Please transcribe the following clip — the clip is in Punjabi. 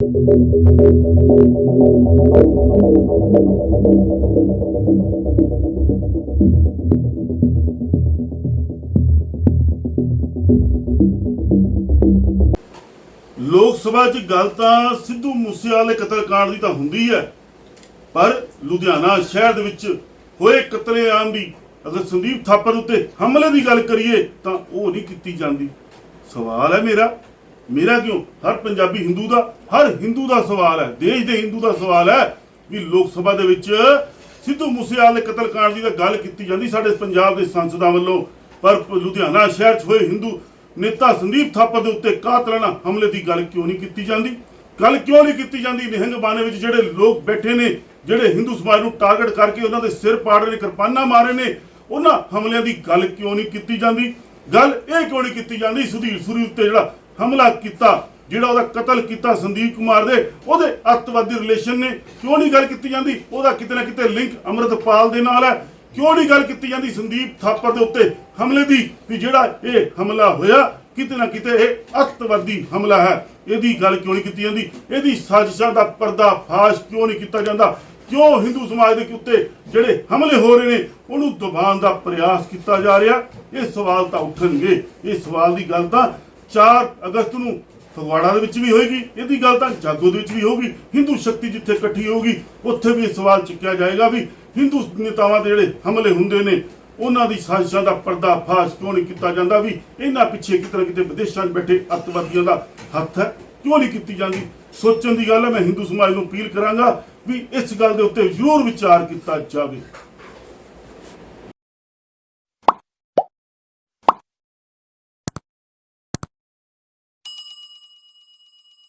ਲੋਕ ਸਭਾ 'ਚ ਗੱਲ ਤਾਂ ਸਿੱਧੂ ਮੂਸੇਵਾਲੇ ਕਤਲकांड ਦੀ ਤਾਂ ਹੁੰਦੀ ਹੈ, ਪਰ ਲੁਧਿਆਣਾ ਸ਼ਹਿਰ ਦੇ ਵਿੱਚ ਹੋਏ ਕਤਲੇਆਮ ਦੀ, ਅਗਰ ਸੰਦੀਪ ਥਾਪਰ ਉੱਤੇ ਹਮਲੇ ਦੀ ਗੱਲ ਕਰੀਏ ਤਾਂ ਉਹ ਨਹੀਂ ਕੀਤੀ ਜਾਂਦੀ। ਸਵਾਲ ਹੈ ਮੇਰਾ। ਮੇਰਾ ਕਿਉਂ? ਹਰ ਪੰਜਾਬੀ ਹਿੰਦੂ ਦਾ, ਹਰ ਹਿੰਦੂ ਦਾ ਸਵਾਲ ਹੈ। ਦੇਸ਼ ਦੇ ਹਿੰਦੂ ਦਾ ਸਵਾਲ ਹੈ ਵੀ ਲੋਕ ਸਭਾ ਦੇ ਵਿੱਚ ਸਿੱਧੂ ਮੂਸੇਵਾਲੇ ਕਤਲकांड ਦੀ ਤਾਂ ਗੱਲ ਕੀਤੀ ਜਾਂਦੀ ਸਾਡੇ ਪੰਜਾਬ ਦੇ ਸੰਸਦਾਂ ਵੱਲੋਂ। ਪਰ ਲੁਧਿਆਣਾ ਸ਼ਹਿਰ 'ਚ ਹੋਏ ਹਿੰਦੂ ਨੇਤਾ ਸੰਦੀਪ ਥਾਪਰ ਦੇ ਉੱਤੇ ਕਾਤਲਾਨਾ ਹਮਲੇ ਦੀ ਗੱਲ ਕਿਉਂ ਨਹੀਂ ਕੀਤੀ ਜਾਂਦੀ? ਗੱਲ ਕਿਉਂ ਨਹੀਂ ਕੀਤੀ ਜਾਂਦੀ? ਨਿਹੰਗ ਬਾਣੇ ਵਿੱਚ ਜਿਹੜੇ ਲੋਕ ਬੈਠੇ ਨੇ, ਜਿਹੜੇ ਹਿੰਦੂ ਸਮਾਜ ਨੂੰ ਟਾਰਗੇਟ ਕਰਕੇ ਉਹਨਾਂ ਦੇ ਸਿਰ ਪਾੜ ਰਹੇ ਨੇ, ਕਿਰਪਾਨਾਂ ਮਾਰੇ ਨੇ, ਉਹਨਾਂ ਹਮਲਿਆਂ ਦੀ ਗੱਲ ਕਿਉਂ ਨਹੀਂ ਕੀਤੀ ਜਾਂਦੀ? ਗੱਲ ਇਹ ਕਿਉਂ ਨਹੀਂ ਕੀਤੀ ਜਾਂਦੀ? ਸੁਧੀਰ ਸੁਰੀ ਉੱਤੇ ਜਿਹੜਾ ਹਮਲਾ ਕੀਤਾ, ਜਿਹੜਾ ਉਹਦਾ ਕਤਲ ਕੀਤਾ ਸੰਦੀਪ ਕੁਮਾਰ ਦੇ, ਉਹਦੇ ਅੱਤਵਾਦੀ ਰਿਲੇਸ਼ਨ ਨੇ। ਕਿਉਂ ਨਹੀਂ ਗੱਲ ਕੀਤੀ ਜਾਂਦੀ? ਉਹਦਾ ਕਿਤੇ ਨਾ ਕਿਤੇ ਲਿੰਕ ਅਮਰਤਪਾਲ ਦੇ ਨਾਲ ਹੈ। ਕਿਉਂ ਨਹੀਂ ਗੱਲ ਕੀਤੀ ਜਾਂਦੀ ਸੰਦੀਪ ਥਾਪਰ ਦੇ ਉੱਤੇ ਹਮਲੇ ਦੀ, ਵੀ ਜਿਹੜਾ ਇਹ ਹਮਲਾ ਹੋਇਆ, ਕਿਤੇ ਨਾ ਕਿਤੇ ਇਹ ਅੱਤਵਾਦੀ ਹਮਲਾ ਹੈ। ਇਹਦੀ ਗੱਲ ਕਿਉਂ ਨਹੀਂ ਕੀਤੀ ਜਾਂਦੀ? ਇਹਦੀ ਸਾਜ਼ਿਸ਼ਾਂ ਦਾ ਪਰਦਾ ਫਾਸ਼ ਕਿਉਂ ਨਹੀਂ ਕੀਤਾ ਜਾਂਦਾ? ਕਿਉਂ ਹਿੰਦੂ ਸਮਾਜ ਦੇ ਉੱਤੇ ਜਿਹੜੇ ਹਮਲੇ ਹੋ ਰਹੇ ਨੇ, ਉਹਨੂੰ ਦਬਾਉਣ ਦਾ ਪ੍ਰਯਾਸ ਕੀਤਾ ਜਾ ਰਿਹਾ? ਇਹ ਸਵਾਲ ਤਾਂ ਉੱਠਣਗੇ। ਇਹ ਸਵਾਲ ਦੀ ਗੱਲ ਤਾਂ 4 ਅਗਸਤ ਨੂੰ ਫਗਵਾੜਾ ਦੇ ਵਿੱਚ ਵੀ ਹੋਏਗੀ, ਇਹਦੀ ਗੱਲ ਤਾਂ ਜਾਗੋ ਦੇ ਵਿੱਚ ਵੀ ਹੋਊਗੀ, ਹਿੰਦੂ ਸ਼ਕਤੀ ਜਿੱਥੇ ਇਕੱਠੀ ਹੋਊਗੀ, ਉੱਥੇ ਵੀ ਇਹ ਸਵਾਲ ਚੁੱਕਿਆ ਜਾਏਗਾ ਵੀ ਹਿੰਦੂ ਨੇਤਾਵਾਂ ਦੇ ਜਿਹੜੇ ਹਮਲੇ ਹੁੰਦੇ ਨੇ, ਉਹਨਾਂ ਦੀ ਸਾਜ਼ਿਸ਼ਾਂ ਦਾ ਪਰਦਾ ਫਾਸ਼ ਕਿਉਂ ਨਹੀਂ ਕੀਤਾ ਜਾਂਦਾ ਵੀ ਇਹਨਾਂ ਪਿੱਛੇ ਕਿਤੇ ਨਾ ਕਿਤੇ ਵਿਦੇਸ਼ਾਂ 'ਚ ਬੈਠੇ ਅੱਤਵਾਦੀਆਂ ਦਾ ਹੱਥ ਹੈ, ਕਿਉਂ ਨਹੀਂ ਕੀਤੀ ਜਾਂਦੀ? ਸੋਚਣ ਦੀ ਗੱਲ ਹੈ, ਮੈਂ ਹਿੰਦੂ ਸਮਾਜ ਨੂੰ ਅਪੀਲ ਕਰਾਂਗਾ ਵੀ ਇਸ ਗੱਲ ਦੇ ਉੱਤੇ ਜ਼ਰੂਰ ਵਿਚਾਰ ਕੀਤਾ ਜਾਵੇ।